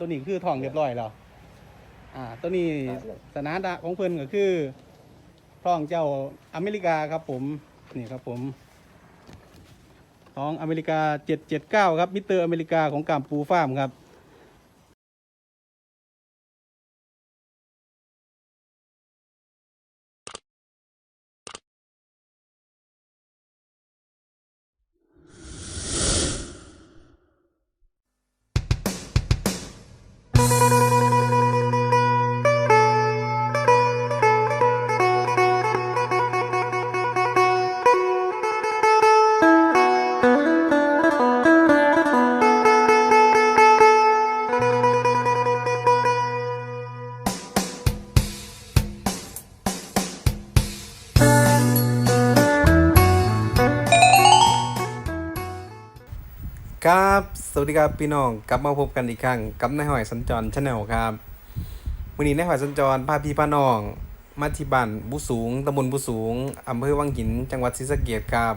ตัวนี้คือทองเรียบร้อยแล้วอ่า ตัวนี้สนาดะของเพื่อนก็คือทองเจ้าอเมริกาครับผมนี่ครับผมทองอเมริกา779ครับมิเตอร์อเมริกาของกามปูฟาร์มครับ ครับ สวัสดีครับพี่น้อง กลับมาพบกันอีกครั้งกับนายหอยสัญจรชาแนลครับวันนี้นายหอยสัญจรพาพี่พาน้อง มาที่บ้านบุสูงตำบลบุสูงอำเภอวังหิน จังหวัดศรีสะเกษครับ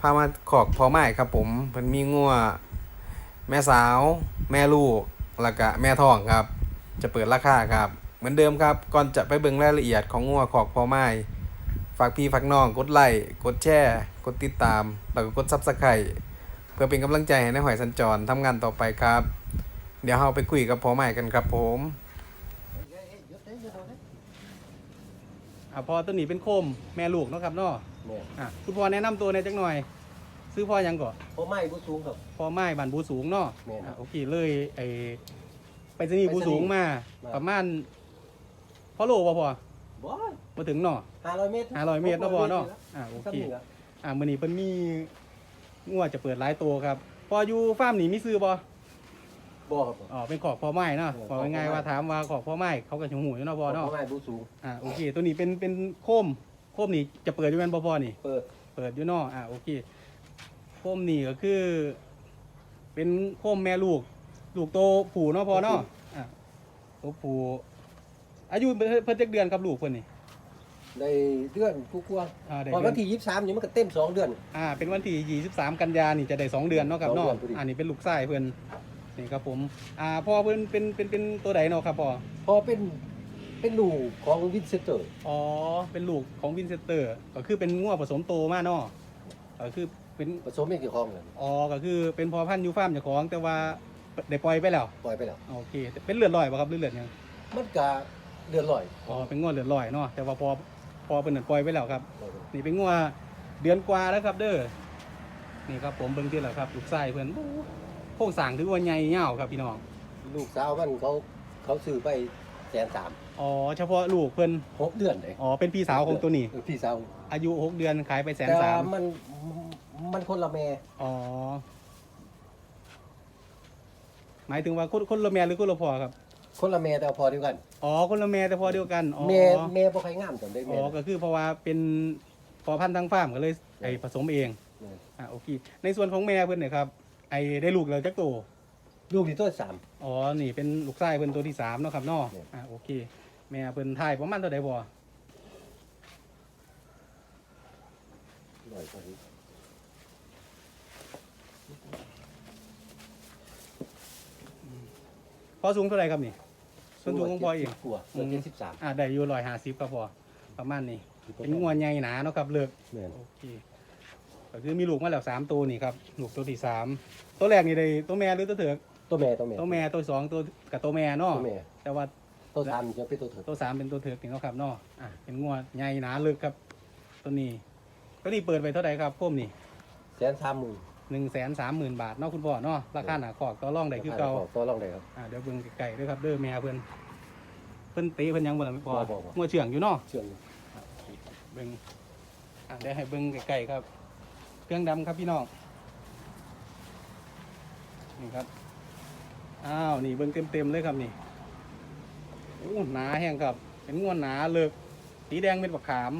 พามาขอกพอไม้ครับผมเพิ่นมีงัวแม่สาว แม่ลูก แล้วก็แม่ท้องครับ จะเปิดราคาครับ เหมือนเดิมครับ ก่อนจะไปเบิ่งรายละเอียดของงัวขอกพอไม้ฝากพี่ฝากน้องกดไลค์กดแชร์ กดติดตาม แล้วก็กดซับสไครต์ พื่อเป็นกำลังใจให้นายหอยสัญจรทำงานต่อไปครับ เดี๋ยวเราไปคุยกับพ่อใหม่กันครับผมอ่าพอตัวนี้เป็นโคมแม่ลูกเนาะครับเนาะแม่อะคุณพ่อแนะนำตัวในอยจักหน่อย ซื้อพ่อยังก่อนเพราะไม้ผู้สูงครับ พ่อไม้บานบูสูงเนาะแม่นอะโอเคเลยไอไปสนีย์บูสูงมามาประมาณพอโลบ่พอบ่มาถึงเนาะห้าร้อยเมตรห้าร้อยเมตรเนาะพ่อเนาะอ่าโอโอเคเคอ่ามื้อนี้เพิ่นมี งัวจะเปิดหลายตัวครับ พออยู่ฟาร์มนี่มีซื้อบ่บ่ครับอ๋อเป็นขอกพ่อไม้เนาะเออบอกง่ายๆว่าถามว่าขอกพ่อไม้เขาก็ชงหูอยู่เนาะเพพ่อราะเนาะไม้ผู้สูง อ่าโอเค ตัวนี้เป็นเป็นโคมโคมนี่จะเปิดอยู่แม่นบ่พ่อนี่ เปิด เปิดอยู่เนาะอ่าโอเคโคมนี่ก็คือ เป็นโคมแม่ลูก ลูกโตผูเนาะพ่อเนาะอ่าโตผูอายุเพิ่นเพิ่นจักเดือนครับลูกเพิ่นนี่ ในเดือนกูกลัวอ่าได้พอเดืวัอนนที่ยี่สิบสามนี่มันก็เต็มสองเดือน อ่าเป็นวันที่23 กันยานี่จะได้2เดือนเนาะครับสองเนาะเดือนพอดีอ่านี่เป็นลูกชายเพิ่นนี่ครับผมอ่าพ่อเพิ่นเป็นเป็นเป็นตัวใดเนาะครับพ่อพอเป็นเป็นลูกของวินเซนเตอร์ อ๋อเป็นลูกของวินเซนเตอร์ ก็คือเป็นงัวผสมโตมาเนาะก็คือเป็นผสมไม่กี่คลองเลยอ๋อก็คือเป็นพอพันธุ์อยูฟาร์มเจ้าของแต่ว่าได้ปล่อยไปแล้วปล่อยไปแล้ว โอเคแต่เป็นเลือดลอยป่ะครับหรือเลือดหยังมันก็เดือนลอยอ๋อเป็นงัวเลือดลอยเนาะแต่ว่าพอ พอเป็นนั่นปล่อยไปแล้วครับปล่อยไปนี่เป็นงัวเดือนกว่าแล้วครับ เด้อ นี่ครับผมเบิ่งที่แล้วครับลูกไส้เพิ่นโอ้โค้งสร้างถือว่าใหญ่ยาวครับพี่น้อง ลูกสาวมันเขาเขาซื้อไปแสนสามอ๋อเฉพาะลูกเพิ่นหกเดือนเลยอ๋อเป็นพี่สาวของตัวนี้ เออพี่สาวอายุหกเดือนขายไปแสนแต่สาว่ามมันมันคนละแม่อ๋อ หมายถึงว่าคนคนละแม่หรือคนละพ่อครับ คนละแม่แต่พอเดียวกัน อ๋อคนละแม่แต่พ่อเดียวกันอ๋อแม่แม่บ่ใครงามจำได้อ๋แม่ อก็คือเพราะว่าเป็นพอพันธุ์ทั้งฟาร์มก็เลยไอผสมเองเอออ่าโอเคในส่วนของแม่เพื่อนเนี่ยครับไอได้ลูกแล้วจักตัวลูกที่ตัวสาม อ๋อนี่เป็นลูกไส้เพื่อนตัวที่สามเนาะครับเนาะเนี่ยอ่าโอเค แม่เพื่อนทายประมาณเท่าใดบ่หน่อยพอดีพอสูงเท่าใดครับนี่ ส่วนสูงของพอเองกลัวตัวเจ็ดสิบสามอ่าได้อยู่ร้อยห้าสิบครับพอประมาณนี้ เป็นงวนใหญ่หนาเนาะครับเลิกแม่นโอเคก็คือมีลูกมาแล้วสามตัวนี่ครับ ลูกตัวที่สามตัวแรกนี่ได้ตัวแม่หรือตัวเถือกตัวแม่ตัวแม่ตัวแม่ตัวสองตัวกับตัวแม่เนาะตัวแม่แต่ว่าตัวสามจะเป็นตัวเถิดตัวสามเป็นตัวเถือกนี่เนาะครับเนาะอะเป็นงวดใหญ่หนาลึกครับ ตัวนี้ตัวนี้เปิดไปเท่าไหร่ครับโคมนี่แสนสามหมื่น หนึ่งแสนสามหมื่นบาทเนาะคุณพ่อเนาะราคาหนาขอกต่อรองได้คือเก่าตัวรองได้ครับ อะเดี๋ยวเบิ่งไก่ด้วยครับเด้อแม่เพิ่นเพิ่นตีเพิ่นยังบ่ล่ะไม่พอบ่บ่บ่ งัวเชื่องอยู่เนาะเชื่องเบิ่งอะได้ให้เบิ่งไก่ครับ เครื่องดำครับพี่น้องนี่ครับอ้าวนี่เบิ่งเต็มๆเลยครับนี่โอ้หนาแห้งครับ เป็นงวหนาเลิกสีแดงเป็นบักขาม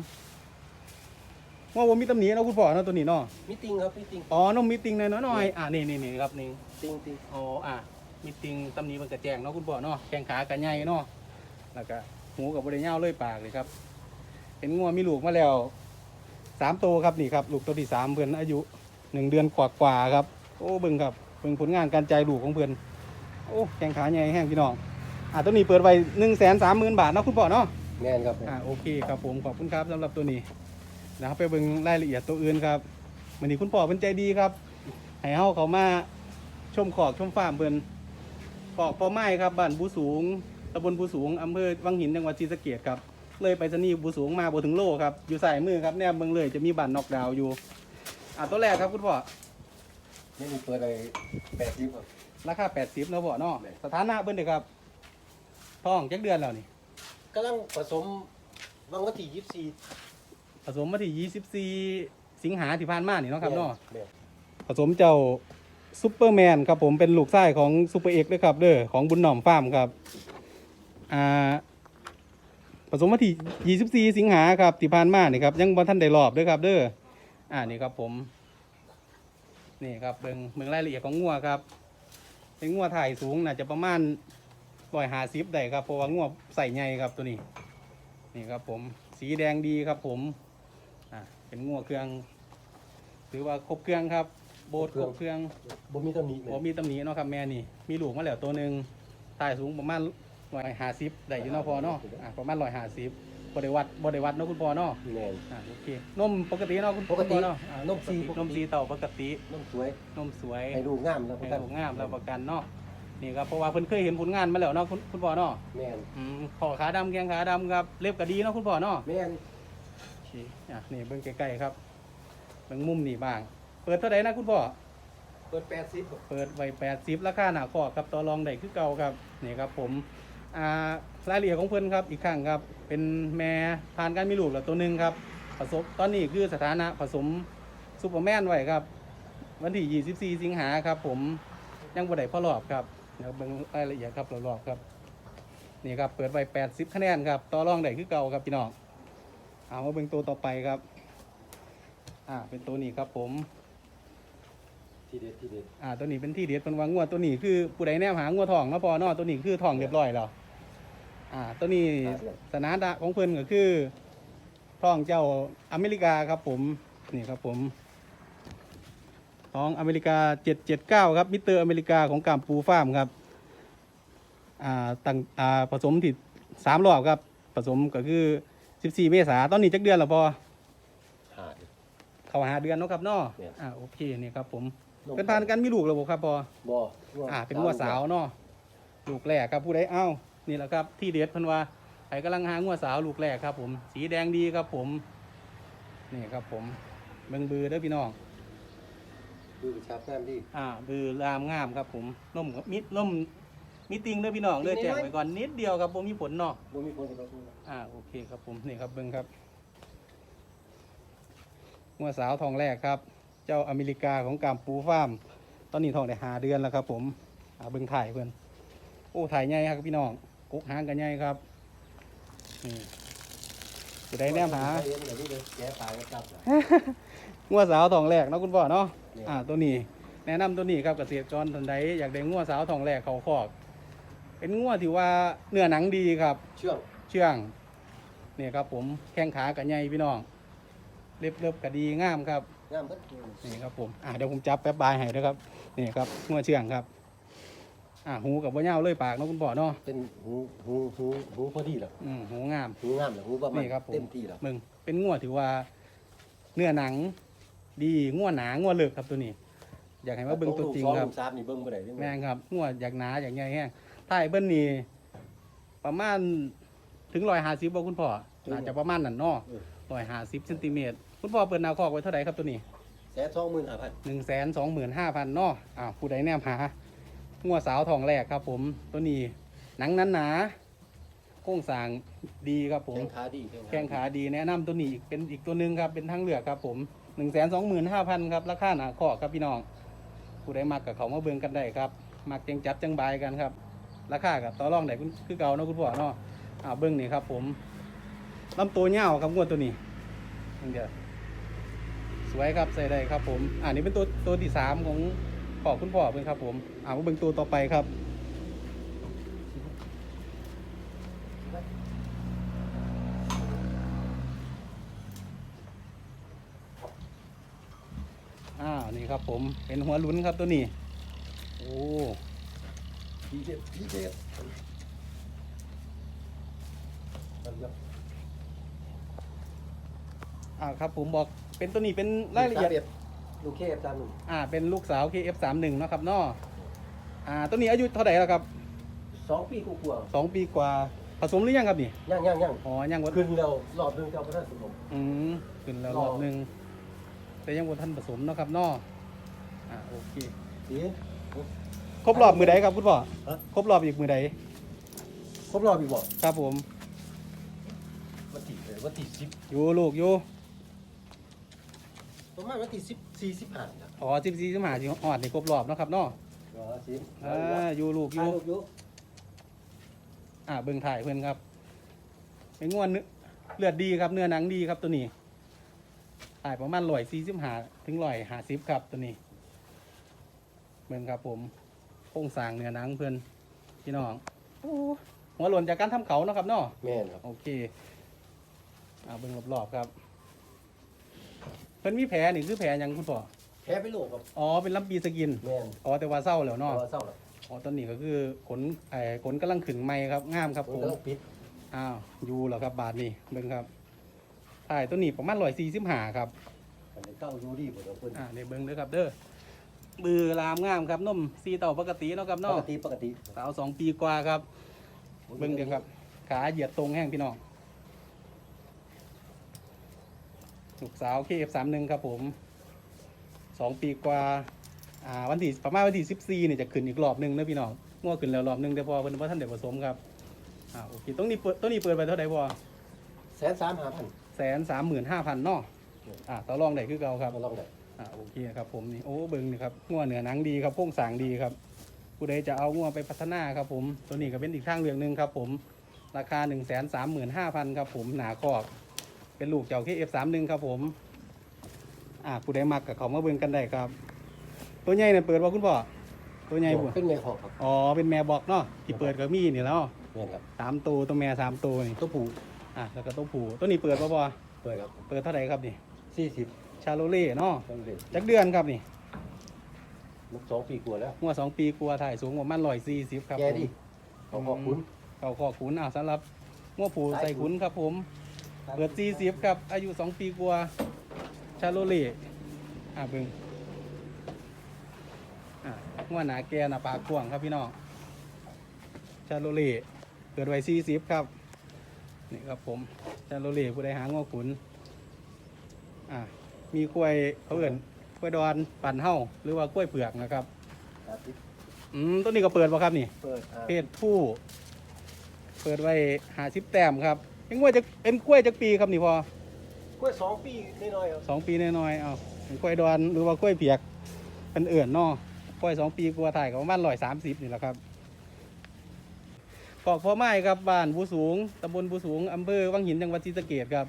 ว่าผมมีตำหนิเนาะคุณพ่อเนาะตัวนี้เนาะมีติงครับมีติงอ๋อนมมีติงหน่อยๆอ่านี่นี่นี่ครับนี่ติงติงอ๋ออะมีติงตำหนิมันกระแจงเนาะคุณพ่อเนาะแข้งขากันใหญ่เนาะแล้วก็หูกับบริเงาเลยปากเลยครับเป็นงัวมีลูกมาแล้วสามตัวครับนี่ครับลูกตัวที่สามเพื่อนอายุหนึ่งเดือนกว่าๆครับ โอ้เบิ่งครับเบิ่งผลงานการใจลูกของเพื่อนโอ้แข่งขาใหญ่แห้งพี่น้องอ่าตัวนี้เปิดไว้หนึ่งแสนสามหมื่นบาทเนาะคุณพ่อเนาะแม่นครับอ่าโอเคครับผมขอบคุณครับสำหรับตัวนี้ นะครับไปเบิ่งรายละเอียดตัวอื่นครับวันนี้คุณพ่อเป็นใจดีครับให้เฮาเขามาชมขอกชมฟาร์มเพิ่นขอกพ่อไม้ครับบ้านบูสูงตำบลบูสูงอำเภอวังหินจังหวัดศรีสะเกษครับ เลยไปสนีย์บูสูงมาบ่ถึงโลครับอยู่สายมือครับแนบเมืองเลยจะมีบ้านนอกดาวน์อยู่อ่าตัวแรกครับคุณพ่อนี่มีเปิดอะไรแปดสิบครับราคา80เนาะพ่อเนาะแม่นสถานะเพิ่นเด้อครับท้องจักเดือนแล้วนี่กำลังผสมบางวันที่ยี่สิบสี่ผ สมมาที่ 24 สิงหาที่ผ่านมานี่เนาะครับเนาะแม่นผสมเจ้าซูเปอร์แมนครับผมเป็นลูกไส้ของซูเปอร์เอ็กด้วยครับเด้อของบุญหน่อมฟาร์มครับอ่าผสมมาที่ 24 สิงหาครับที่ผ่านมานี่ครับยังบ่ทันได้รอบด้วยครับเด้ออ่านี่ครับผม นี่ครับเบิ่งเบิ่งรายละเอียดของงัวครับเป็นงัวถ่ายสูงน่าจะประมาณร้อยหาสิบได้ครับเพราะว่างัวใส่ใหญ่ครับตัวนี้ นี่ครับผม สีแดงดีครับผมอ่า เป็นงัวเครื่อง ถือว่าครบเครื่องครับ โบสถ์ครบเครื่องบ่มีตำหนิเลยผมมีตำหนิเนาะครับแม่นี่ มีลูกมาแล้วตัวหนึ่งถ่ายสูงประมาณร้อยห้าสิบได้อยู่เนาะพอเนาะอ่าประมาณร้อยห้าสิบบริวัดบริวัดเนาะคุณพ่อเนาะแม่น อ่าโอเคนมปกติเนาะคุณปกติคุณพ่อเนาะอ่านมซีปกติ นมซีเต่าปกติน้ำสวยนมสวยให้ดูงามแล้วให้กันลูกงามรับประกันเนาะนี่ครับเพราะว่าเพิ่นเคยเห็นผลงานมาแล้วเนาะคุณคุณพ่อเนาะแม่นอืมขอขาดำแกงขาดำครับเล็บก็ดีเนาะคุณพ่อเนาะ แม่น โอเคอะนี่เบิ่งใกล้ๆครับเบิ่งมุมนี่บ้าง เปิดเท่าไหร่นะคุณพ่อ เปิดแปดสิบครับเปิดไว้80ราคาหนาคอกครับต่อรองได้คือเก่าครับนี่ครับผมอ่ารายละเอียดของเพิ่นครับอีกครั้งครับ เป็นแม่ผ่านการมีลูกแล้วตัวหนึ่งครับผสมตอนนี้คือสถานะผสมซูเปอร์แมนไว้ครับ วันที่ 24 สิงหาครับ ผมยังบ่ได้พ่อรอบครับเดี๋ยวเบิ่งรายละเอียดครับรอบๆครับ นี่ครับเปิดไว้ 80 คะแนนครับ ต่อรองได้คือเก่าครับพี่น้อง เอามาเบิ่งตัวต่อไปครับ อ่า เป็นตัวนี้ครับผม ทีเด็ดทีเด็ดอ่า ตัวนี้เป็นที่เด็ดเป็นว่างวดตัวนี้คือผู้ใดแนมหางวดทองมาพอเนอตัวนี้คือทองเรียบร้อยแล้วอ่า ตัวนี้สนาดะของเพิ่นก็คือทองเจ้าอเมริกาครับผม นี่ครับผมทองอเมริกา779ครับ มิสเตอร์อเมริกาของกามปูฟาร์มครับ อ่าตั้งอ่า ผสมที่สามรอบครับ ผสมก็คือ 14เมษาตอนนี้จักเดือนแล้วพอหาด เข้าหาเดือนเนาะครับเนาะเนี่ย อ่าโอเคนี่ครับผมมเป็นทานกันมีลูกแล้วบ่ครับพอ บ่อ่าเป็นงัวสาวเนาะลูกแรกครับผู้ใดเอ้านี่แหละครับ ที่เด็ดเพันว่าใครกำลังหางัวสาวลูกแรกครับ ผม สีแดงดีครับผม นี่ครับผมเบิ่งบือเด้อพี่น้องดูกระชับงามดีอ่าบือรามงามครับผมนมมิดนม มิติงเด้อพี่น้องเด้อแจ้งไว้ก่อนนิดเดียวครับผมมีผลเนาะบ่มีคนกับเราอ่าโอเคครับผมนี่ครับเบิ่งครับงัวสาวทองแรกครับ เจ้าอเมริกาของกามปูฟาร์ม ตอนนี้ทองได้หาเดือนแล้วครับ ผมอ่าเบิ่งถ่ายเพื่อนโอ้ถ่ายใหญ่ครับพี่น้องกกหางกันใหญ่ครับนี่จะได้แนมหาเลี้ยงแบบนี้เลยแกะปลาก็จับล่ะงัวสาวทองแรกเนาะคุณพ่อเนาะเนี่ยอ่าตัวนี้แนะนำตัวนี้ครับเกษตรกรท่านใดอยากได้งัวสาวทองแรกเขาคอก เป็นงัวที่ว่าเนื้อหนังดีครับ เชื่องเชื่องนี่ครับ ผมแข้งขากันใหญ่พี่น้อง เล็บเล็บก็ดีงามครับงามเบิดนี่ครับผมอ่าเดี๋ยวผมจับแป๊บบายให้ด้วยครับนี่ครับงัวเชื่องครับ อ่าหูกับว่าเน่าวเลยปากเนาะคุณพ่อเนาะเป็นหูหูหูหูพอดีแล้วอืมหูงาม หูงามแล้วหูประมาณนี่ครับผม เต็มที่แล้วมึงเป็นงัวถือว่า เนื้อหนัง ดีงัวหนางัวเลิกครับตัวนี้ อยากให้มาเบิ่งตัวจริงครับลูกสองลูกสามนี่เบิ่งบ่ได้เด้แม่งครับงัวอยากหนาอยากใหญ่แห้ง ถ้าไอ้เบิ้ลนี่ประมาณถึงร้อยห้าสิบบ่คุณพ่อน่าจะประมาณนั้นเนาะร้อยห้าสิบเซนติเมตรคุณพ่อเปิดนาคอกไว้เท่าไหร่ครับตัวนี้แสนสองหมื่นห้าพันหนึ่งแสนสองหมื่นห้าพันเนาะอ้าวผู้ใดแนมหางัวสาวทองแรกครับ ผมตัวนี้หนังนั้นหนาโครงสร้างดีครับผม แข้งขาดีแข้งขาดีแนะนำตัวนี้อีกเป็นอีกตัวหนึ่งครับเป็นทางเลือกครับผมหนึ่งแสนสองหมื่นห้าพันครับราคาหนาคอกครับพี่น้องผู้ใดมักกับเขามาเบิ่งกันได้ครับมักจังจับจังบายกันครับ ราคากับต่อรองได้คุณคือเก่าเนาะคุณพ่อเนาะอ่าเบิ่งนี่ครับ ผมลำตัวเงาวครับงวดตัวนี้เดียวสวยครับใส่ได้ครับ ผมอ่านี่เป็นตัวตัวที่สามของขอคุณพ่อเพิ่อนครับ ผมอ่ามาเบิ่งตัวต่อไปครับอ้าวนี่ครับ ผมเป็นหัวลุนครับตัวนี้ โอ้ พี่เด็ดพี่เด็ดมันก็อ่าครับผมบอกเป็นตัวนี้เป็นรายละเอียด ลูกเคฟตามหนึ่งอ่า เป็นลูกสาว KF31 เนาะครับเนาะอ่า ตัวนี้อายุเท่าไหร่แล้วครับสองปีกูกลัวสองปีกว่า ผสมหรือยังครับนี่ ย่างย่างย่างอ๋อ ยังวัขึ้นเรารอบหนึงเจ้าพระท่านสมมอืมขึ้นแล้วรรออบหนึงแต่ยังบ่ทันผสมเนาะครับเนาะอ่าโอเคสีค รบรอบมือใดครับคุณพ่อฮะ ครบรอบอีกมือใดครบรอบอีกบ่ครับผม วันที่เลยวันที่สิบอยู่ลูกอยู่ประมาณวันที่สิบสี่สิบห้านะอ๋อสิบสี่สิบห้าสิออดนี่ครบรอบเนาะครับเนาะอ๋อสิบอ่าอยู่ลูกอยู่ ลูกอยู่อ่าเบิ่งถ่ายเพื่อนครับเป็นงวนเนื้อเลือดดีครับเนื้อหนังดีครับตัวนี้ถ่ายประมาณร้อยสี่สิบห้าถึงร้อยห้าสิบครับตัวนี้ เบิ่งครับผม โครงสร้างเนื้อหนังเพื่อนพี่น้องโอ้หัวหล่นจากการทำเขาเนาะครับเนาะ แม่นครับ โอเคอ่าเบิ่งรอบๆครับ เพิ่นมีแผลนี่คือแผลหยังคุณพ่อ แพ้ไปโลกครับ อ๋อ เป็นลำปีสกิน แม่นอ๋อ แต่ว่าเศร้าแล้วต่เนาะอเศร้าแล้วอ๋อ ตอนนี้ก็คือขนไอ้ขนกำลังขึ้นใหม่ครับ งามครับผผมมกำลังปิดอ้าวอยู่แล้วครับบาทนี่เบิ่งครับถ่ายตัวนี้ประมาณร้อยสี่สิบห้าครับ อันนี้เก้าอยู่ดีหมดแล้วเพิ่นอ่าในเบิ่งเด้อครับเด้อ บือรามงามครับนมซีเต่าปกติเนาะครับปเนาะกติปกติสาวสองปีกว่าครับเบิ่งเดี๋ยวครับ ขาเหยียดตรงแห้งพี่น้องลูกสาวเคฟสามหนึ่งครับผมสองปีกว่าอ่าวันที่ประมาณวันที่สิบสี่เนี่ยจะขึ้นอีกรอบหนึ่งนะพี่น้องง่วขึ้นแล้วรอบหนึ่งแต่พอเพิ่นว่าท่านเดี๋ยวผสมครับอ่าโอเคต้องนี้เปิดต้องนี้เปิดไปเท่าไหร่พอแสนสามห้าพันแสนสามหมื่นห้าพันเนาะอ่าต่อรองได้คือเก่าครับ มาลองได้อ่าโอเคครับผมนี่โอ้เบิ่งนี่ครับงัวเหนือหนังดีครับโครงสร้างดีครับ ผู้ใดจะเอางัวไปพัฒนาครับผม ตัวนี้ก็เป็นอีกทางเลือกหนึ่งครับผม ราคา 1 3 5 0 0 0ครับผมหนาคอกเป็นลูกเจ้า KF31 ครับผมอ่าผู้ใดมักกับเขามาเบิ่งกันได้ครับ ตัวใหญ่เนี่ยเปิดว่าคุณพ่อตัวใหญ่บุเป็นแม่ของครับอ๋อเป็นแม่บอกเนาะที่เปิดก็มีนี่แล้วแม่นครับสามตัวตัวแม่สามตัวนี่ตัวผู้อะแล้วก็ตัวผู้ตัวนี้เปิดป่ะพ่อเปิดครับเปิดเท่าไหร่ครับนี่สี่สิบชา โลเล่เนาะต้องเลยจักเดือนครับนี่ลูกสองปีกว่าแล้ว งัวสองปีกลัวถ่ายสูงประมาณร้อยสี่สิบครับแกผมดิเขาขอบคุณเขาขอขุนอะสำหรับงัวผูสายขุนใส่ขุนครับผมเปิดสี่สิบครับอายุสองปีกว่าชาโลเล่อะเบิ่งอะงัวหนาแกหนาปากกว้างครับพี่น้องชาโลเล่เปิดไว้สี่สิบครับนี่ครับผมชาโลเล่ผู้ใดหางัวขุนอะ มีกล้วยเขาเอื่นกล้วยดอนปั่นเห่าหรือว่ากล้วยเผือกนะครับอืมต้นนี้ก็เปิดป่ะครับนี่ เปิดอ่าเพศผู้ เปิดไว้หาสิบแต้มครับเป็นกล้วยจะเป็นกล้วยจักปีครับนี่พอกล้วยสองปีน้อยๆครับสองปีน้อยๆเอาเป็นกล้วยดอนหรือว่ากล้วยเปียกเป็นเอื่นเนอกกล้วยสองปีกลัวถ่ายกับประมาณร้อยสามสิบนี่แหละครับกอกพ่อไม้ครับบ้านบูสูงตำบลบูสูงอำเภอวังหินจังหวัดศรีสะเกดครับ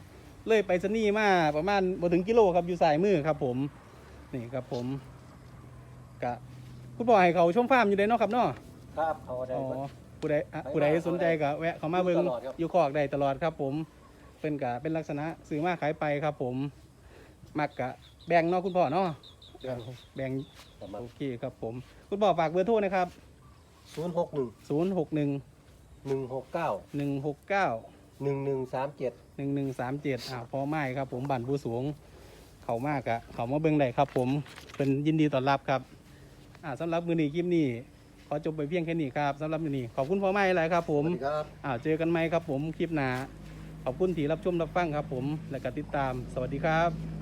เลยไปสนีย์มาประมาณบ่ถึงกิโลครับอยู่สายมือครับ ผมนี่ครับผมกะคุณพ่อให้เขาชมฟาร์มอยู่เลยเนาะครับเนาะครับเขาได้อ๋อเบิดผู้ใดอะผู้ใดสนใจก็แวะเขามาเบิ่งอยู่ตลอดครับอยู่คอกได้ตลอดครับ ผมเป็นกะเป็นลักษณะซื้อมาขายไปครับ ผมมักกะแบ่งเนาะคุณพ่อเนาะเดือนแบ่งประมาณโอเคครับ ผม คุณพ่อฝากเบอร์โทรนะครับศูนย์หกหนึ่ง061หนึ่งหกเก้า169หนึ่งหนึ่งสามเจ็ด 1137อ่าพ่อไม้ครับ ผมบ้านผู้สูง เขามากอะเขามาเบิ่งได้ครับ ผมเป็นยินดีต้อนรับครับอ่าสำหรับมือนี้คลิปนี้ขอจบไปเพียงแค่นี้ครับสำหรับมือนี้ขอบคุณพ่อไม้หลายครับผมสวัสดีครับ อ่าเจอกันไหมครับ ผมคลิปหน้าขอบคุณที่รับชมรับฟังครับ ผมและก็ติดตาม สวัสดีครับ